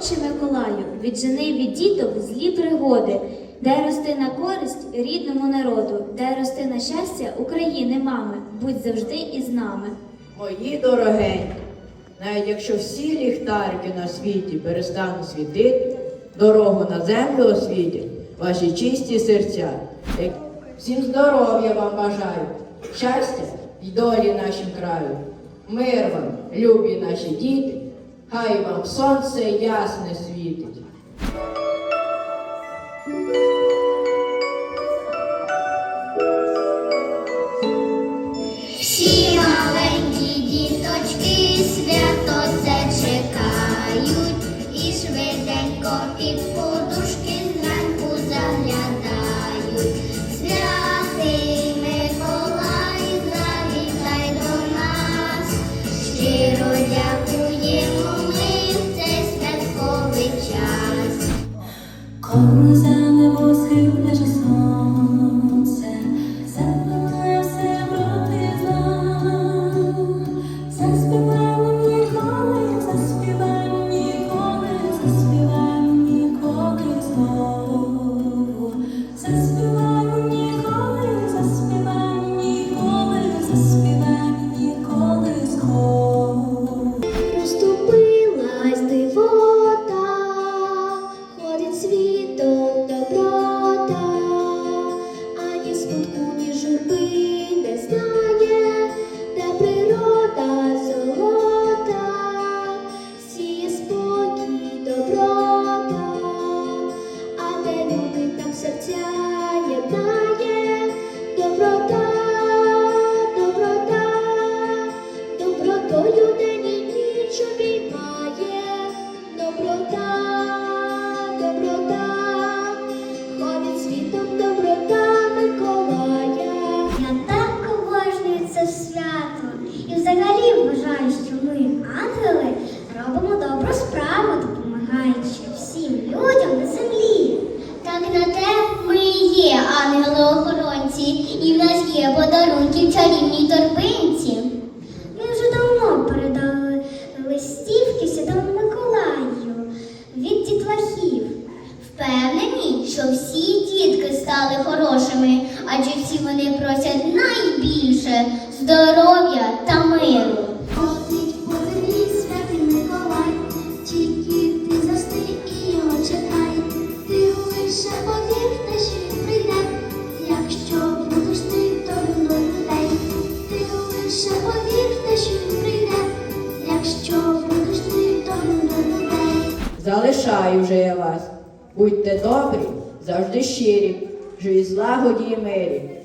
Отче Миколаю, віджени від діток злі пригоди, дай рости на користь рідному народу, дай рости на щастя України, мами, будь завжди із нами. Мої дорогенькі, навіть якщо всі ліхтарики на світі перестануть світити, дорогу на землю освітять ваші чисті серця. Всім здоров'я вам бажаю, щастя й долі нашим краю. Мир вам, любі наші діти, хай вам сонце ясне світить. Всі маленькі діточки свято це чекають і швиденько під подушки Close ми, ангели, робимо добру справу, допомагаючи всім людям на землі. Так на те ми і є ангели-охоронці, і в нас є подарунки в чарівній торбинці. Ми вже давно передали листівки Святому Миколаю від дітлахів. Впевнені, що всі дітки стали хорошими, адже всі вони просять найбільше здоров'я Залишаю вже я вас. Будьте добрі, завжди щирі, живі злагоді і мирі.